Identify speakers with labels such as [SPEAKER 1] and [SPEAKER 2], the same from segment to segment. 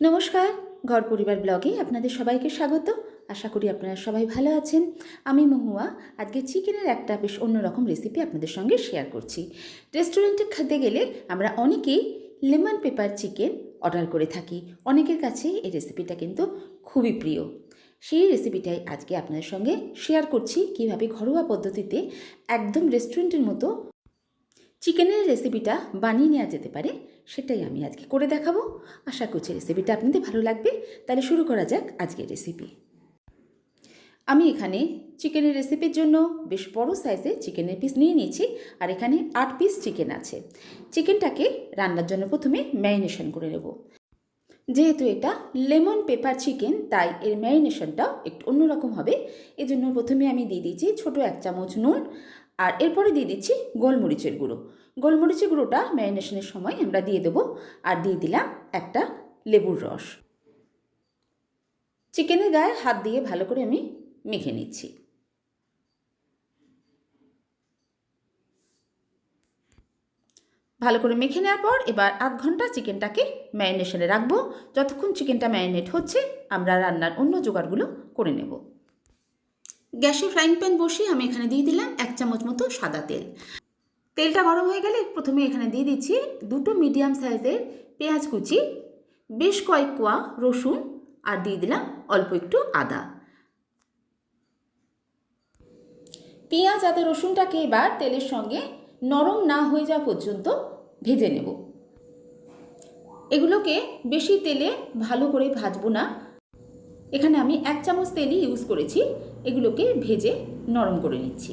[SPEAKER 1] নমস্কার, ঘর পরিবার ব্লগে আপনাদের সবাইকে স্বাগত। আশা করি আপনারা সবাই ভালো আছেন। আমি মহুয়া, আজকে চিকেনের একটা বেশ অন্যরকম রেসিপি আপনাদের সঙ্গে শেয়ার করছি। রেস্টুরেন্টে খেতে গেলে আমরা অনেকেই লেমন পেপার চিকেন অর্ডার করে থাকি। অনেকের কাছে এই রেসিপিটা কিন্তু খুবই প্রিয়। সেই রেসিপিটাই আজকে আপনাদের সঙ্গে শেয়ার করছি কীভাবে ঘরোয়া পদ্ধতিতে একদম রেস্টুরেন্টের মতো চিকেনের রেসিপিটা বানিয়ে নেওয়া যেতে পারে। সেটাই আমি আজকে করে দেখাবো। আশা করছি রেসিপিটা আপনাদের ভালো লাগবে। তাহলে শুরু করা যাক আজকের রেসিপি আমি এখানে চিকেনের রেসিপির জন্য বেশ বড় সাইজে চিকেনের পিস নিয়ে নিয়েছি আর এখানে আট পিস চিকেন আছে। চিকেনটাকে রান্নার জন্য প্রথমে ম্যারিনেশন করে নেব। যেহেতু এটা লেমন পেপার চিকেন তাই এর ম্যারিনেশনটাও একটু অন্যরকম হবে। এজন্য প্রথমে আমি দিয়ে দিয়েছি ছোটো এক চামচ নুন আর এরপরে দিয়ে দিচ্ছি গোলমরিচের গুঁড়ো। গোলমরিচের গুঁড়োটা ম্যারিনেশনের সময় আমরা দিয়ে দেবো আর দিয়ে দিলাম একটা লেবুর রস। চিকেনের গায়ে হাত দিয়ে ভালো করে আমি মেখে নিচ্ছি। ভালো করে মেখে নেওয়ার পর এবার আধ ঘণ্টা চিকেনটাকে ম্যারিনেশনে রাখব। যতক্ষণ চিকেনটা ম্যারিনেট হচ্ছে, আমরা রান্নার অন্য জোগাড়গুলো করে নেব। গ্যাসে ফ্রাইং প্যান বসিয়ে আমি এখানে দিয়ে দিলাম এক চামচ মতো সাদা তেল। তেলটা গরম হয়ে গেলে প্রথমে এখানে দিয়ে দিচ্ছি দুটো মিডিয়াম সাইজের পেঁয়াজ কুচি, বেশ কয়েক কোয়া রসুন আর দিয়ে দিলাম অল্প একটু আদা। পেঁয়াজ, আদা, রসুনটাকে এবার তেলের সঙ্গে নরম না হয়ে যাওয়া পর্যন্ত ভেজে নেব। এগুলোকে বেশি তেলে ভালো করে ভাজবো না। এখানে আমি এক চামচ তেলই ইউজ করেছি। এগুলোকে ভেজে নরম করে নিচ্ছি।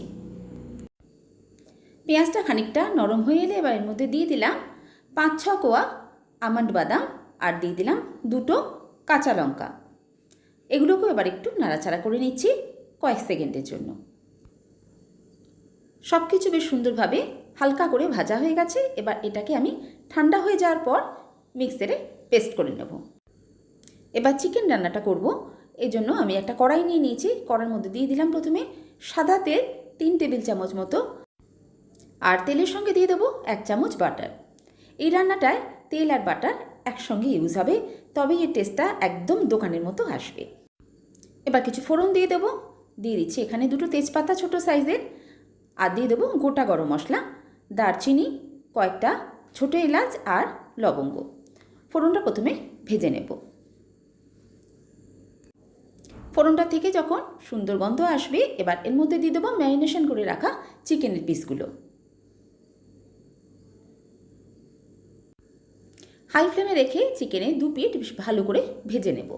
[SPEAKER 1] পেঁয়াজটা খানিকটা নরম হয়ে এলে এবার এর মধ্যে দিয়ে দিলাম পাঁচ ছ কোয়া আমন্ড বাদাম আর দিয়ে দিলাম দুটো কাঁচা লঙ্কা। এগুলোকেও এবার একটু নাড়াচাড়া করে নিচ্ছি কয়েক সেকেন্ডের জন্য। সব কিছু বেশ সুন্দরভাবে হালকা করে ভাজা হয়ে গেছে, এবার এটাকে আমি ঠান্ডা হয়ে যাওয়ার পর মিক্সারে পেস্ট করে নেব। এবার চিকেন রান্নাটা করব। এই জন্য আমি একটা কড়াই নিয়ে নিয়েছি। কড়ার মধ্যে দিয়ে দিলাম প্রথমে সাদা তেল, তিন টেবিল চামচ মতো আর তেলের সঙ্গে দিয়ে দেবো এক চামচ বাটার। এই রান্নাটায় তেল আর বাটার একসঙ্গে ইউজ হবে, তবেই এর টেস্টটা একদম দোকানের মতো আসবে। এবার কিছু ফোড়ন দিয়ে দেবো। দিয়ে দিচ্ছি এখানে দুটো তেজপাতা ছোট সাইজের। আর দিয়ে দেবো গোটা গরম মশলা, দারচিনি, কয়েকটা ছোটো এলাচ আর লবঙ্গ। ফোড়নটা প্রথমে ভেজে নেব। ফোড়নটা থেকে যখন সুন্দর গন্ধ আসবে, এবার এর মধ্যে দিয়ে দেবো ম্যারিনেশন করে রাখা চিকেনের পিসগুলো হাই ফ্লেমে রেখে চিকেনে দু পিট বেশ ভালো করে ভেজে নেব।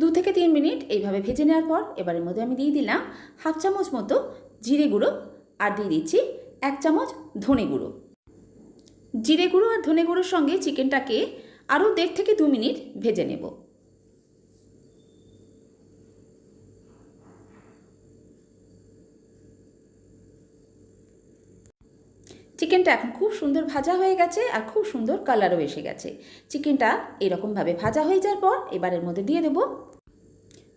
[SPEAKER 1] দু থেকে তিন মিনিট এইভাবে ভেজে নেওয়ার পর এবারের মধ্যে আমি দিয়ে দিলাম হাফ চামচ মতো জিরে গুঁড়ো আর দিয়ে দিচ্ছি এক চামচ ধনে গুঁড়ো। জিরে গুঁড়ো আর ধনে গুঁড়োর সঙ্গে চিকেনটাকে আরও দেড় থেকে দু মিনিট ভেজে নেব। চিকেনটা এখন খুব সুন্দর ভাজা হয়ে গেছে আর খুব সুন্দর কালারও এসে গেছে। চিকেনটা এরকমভাবে ভাজা হয়ে যাওয়ার পর এবারের মধ্যে দিয়ে দেবো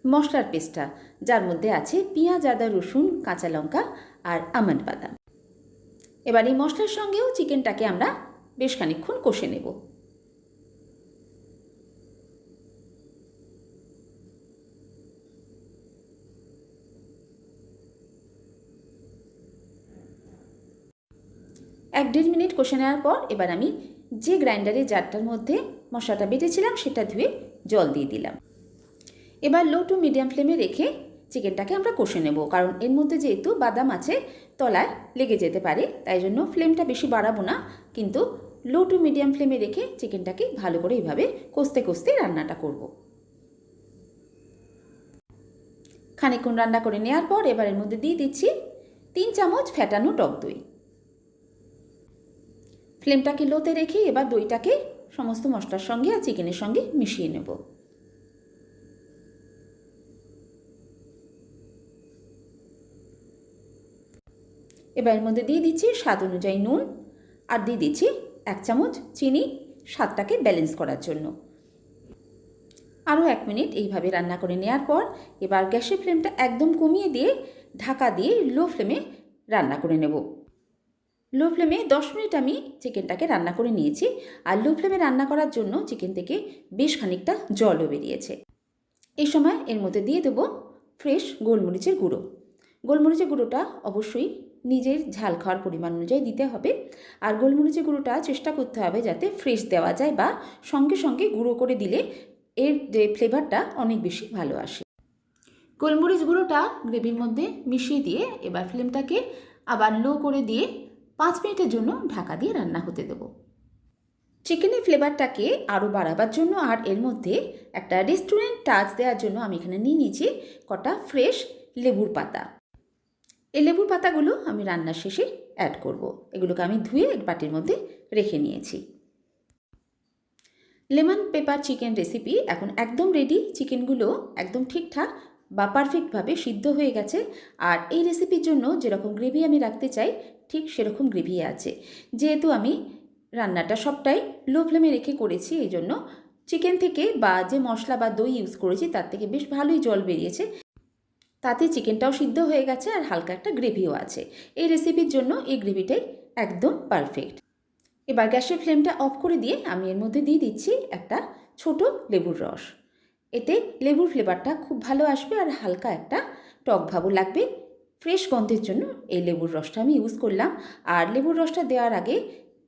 [SPEAKER 1] মশলার পেস্টটা, যার মধ্যে আছে পেঁয়াজ, আদা, রসুন, কাঁচা লঙ্কা আর আমন্ড বাদাম। এবার এই মশলার সঙ্গেও চিকেনটাকে আমরা বেশ খানিক্ষণ কষে নেব। এক দেড় মিনিট কষে নেওয়ার পর এবার আমি যে গ্রাইন্ডারে জারটার মধ্যে মশলাটা বেটেছিলাম সেটা ধুয়ে জল দিয়ে দিলাম। এবার লো টু মিডিয়াম ফ্লেমে রেখে চিকেনটাকে আমরা কষে নেব, কারণ এর মধ্যে যেহেতু বাদাম আছে, তলায় লেগে যেতে পারে, তাই জন্য ফ্লেমটা বেশি বাড়াবো না, কিন্তু লো টু মিডিয়াম ফ্লেমে রেখে চিকেনটাকে ভালো করে এইভাবে কষতে কষতে রান্নাটা করব। খানিকক্ষণ রান্না করে নেওয়ার পর এবার এর মধ্যে দিয়ে দিচ্ছি তিন চামচ ফ্যাটানো টক দই। ফ্লেমটাকে লোতে রেখে এবার দইটাকে সমস্ত মশলার সঙ্গে আর চিকেনের সঙ্গে মিশিয়ে নেব। এবার এর মধ্যে দিয়ে দিচ্ছি স্বাদ অনুযায়ী নুন আর দিয়ে দিচ্ছি এক চামচ চিনি স্বাদটাকে ব্যালেন্স করার জন্য। আরও এক মিনিট এইভাবে রান্না করে নেওয়ার পর এবার গ্যাসের ফ্লেমটা একদম কমিয়ে দিয়ে ঢাকা দিয়ে লো ফ্লেমে রান্না করে নেব। লো ফ্লেমে দশ মিনিট আমি চিকেনটাকে রান্না করে নিয়েছি। আর লো ফ্লেমে রান্না করার জন্য চিকেন থেকে বেশ খানিকটা জলও বেরিয়েছে। এই সময় এর মধ্যে দিয়ে দেবো ফ্রেশ গোলমরিচের গুঁড়ো। গোলমরিচের গুঁড়োটা অবশ্যই নিজের ঝাল খাওয়ার পরিমাণ অনুযায়ী দিতে হবে। আর গোলমরিচের গুঁড়োটা চেষ্টা করতে হবে যাতে ফ্রেশ দেওয়া যায় বা সঙ্গে সঙ্গে গুঁড়ো করে দিলে এর যে ফ্লেভারটা অনেক বেশি ভালো আসে। গোলমরিচ গুঁড়োটা গ্রেভির মধ্যে মিশিয়ে দিয়ে এবার ফ্লেমটাকে আবার লো করে দিয়ে পাঁচ মিনিটের জন্য ঢাকা দিয়ে রান্না হতে দেবো। চিকেনের ফ্লেভারটাকে আরও বাড়াবার জন্য আর এর মধ্যে একটা রেস্টুরেন্ট টাচ দেওয়ার জন্য আমি এখানে নিয়ে নিয়েছি কটা ফ্রেশ লেবুর পাতা। এই লেবুর পাতাগুলো আমি রান্নার শেষে অ্যাড করব। এগুলোকে আমি ধুয়ে এক বাটির মধ্যে রেখে নিয়েছি। লেমন পেপার চিকেন রেসিপি এখন একদম রেডি চিকেনগুলো একদম ঠিকঠাক বা পারফেক্টভাবে সিদ্ধ হয়ে গেছে। আর এই রেসিপির জন্য যেরকম গ্রেভি আমি রাখতে চাই, ঠিক সেরকম গ্রেভি আছে। যেহেতু আমি রান্নাটা সবটাই লো ফ্লেমে রেখে করেছি, এই জন্য চিকেন থেকে বা যে মশলা বা দই ইউজ করেছি, তার থেকে বেশ ভালোই জল বেরিয়েছে। তাতে চিকেনটাও সিদ্ধ হয়ে গেছে আর হালকা একটা গ্রেভিও আছে। এই রেসিপির জন্য এই গ্রেভিটাই একদম পারফেক্ট এবার গ্যাসের ফ্লেমটা অফ করে দিয়ে আমি এর মধ্যে দিয়ে দিচ্ছি একটা ছোট লেবুর রস। এতে লেবুর ফ্লেভারটা খুব ভালো আসবে আর হালকা একটা টক ভাবও লাগবে। ফ্রেশ গন্ধের জন্য এই লেবুর রসটা আমি ইউজ করলাম। আর লেবুর রসটা দেওয়ার আগে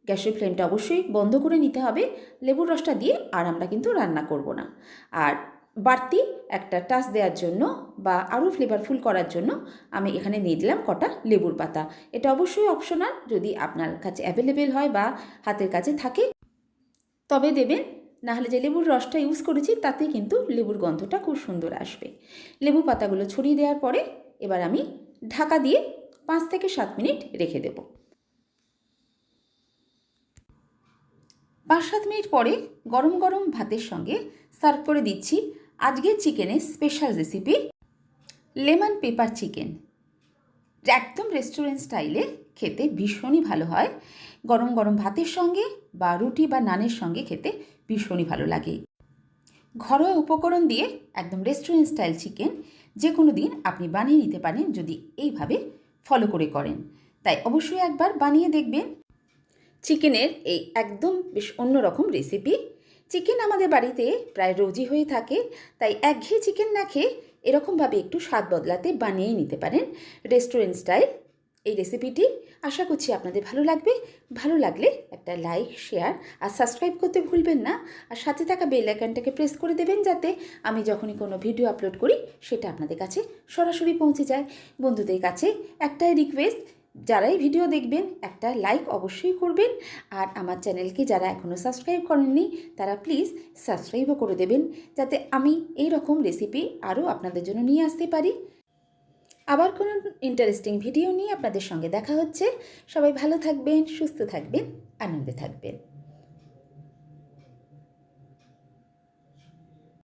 [SPEAKER 1] গ্যাসের ফ্লেমটা অবশ্যই বন্ধ করে নিতে হবে। লেবুর রসটা দিয়ে আর আমরা কিন্তু রান্না করব না। আর বাড়তি একটা টাচ দেওয়ার জন্য বা আরও ফ্লেভারফুল করার জন্য আমি এখানে নিয়ে দিলাম কটা লেবুর পাতা। এটা অবশ্যই অপশনাল যদি আপনার কাছে অ্যাভেলেবেল হয় বা হাতের কাছে থাকে। তবে দেবেন নাহলে যে লেবুর রসটা ইউজ করেছি তাতে কিন্তু লেবুর গন্ধটা খুব সুন্দর আসবে। লেবু পাতাগুলো ছড়িয়ে দেওয়ার পরে এবার আমি ঢাকা দিয়ে পাঁচ থেকে সাত মিনিট রেখে দেব। পাঁচ সাত মিনিট পরে গরম গরম ভাতের সঙ্গে সার্ভ করে দিচ্ছি আজকের চিকেনের special recipe lemon pepper chicken একদম রেস্টুরেন্ট স্টাইলে খেতে ভীষণই ভালো হয়। গরম গরম ভাতের সঙ্গে বা রুটি বা নানের সঙ্গে খেতে ভীষণই ভালো লাগে। ঘরোয়া উপকরণ দিয়ে একদম রেস্টুরেন্ট স্টাইল চিকেন যে কোনো দিন আপনি বানিয়ে নিতে পারেন যদি এইভাবে ফলো করে করেন। তাই অবশ্যই একবার বানিয়ে দেখবেন। চিকেনের এই একদম বেশ অন্যরকম রেসিপি চিকেন আমাদের বাড়িতে প্রায় রোজই হয়ে থাকে, তাই একঘেয়ে চিকেন না খেয়ে এরকমভাবে একটু স্বাদ বদলাতে বানিয়েই নিতে পারেন রেস্টুরেন্ট স্টাইল এই রেসিপিটি আশা করছি আপনাদের ভালো লাগবে। ভালো লাগলে একটা লাইক শেয়ার আর সাবস্ক্রাইব করতে ভুলবেন না। আর সাথে থাকা বেল আইকনটাকে প্রেস করে দেবেন যাতে আমি যখনই কোনো ভিডিও আপলোড করি, সেটা আপনাদের কাছে সরাসরি পৌঁছে যায়। বন্ধুদের কাছে একটাই রিকোয়েস্ট যারাই ভিডিও দেখবেন, একটা লাইক অবশ্যই করবেন। আর আমার চ্যানেলকে যারা এখনও সাবস্ক্রাইব করেননি, তারা প্লিজ সাবস্ক্রাইবও করে দেবেন। যাতে আমি এই রকম রেসিপি আরও আপনাদের জন্য নিয়ে আসতে পারি। আবার কোনো ইন্টারেস্টিং ভিডিও নিয়ে আপনাদের সঙ্গে দেখা হচ্ছে। সবাই ভালো থাকবেন, সুস্থ থাকবেন, আনন্দে থাকবেন।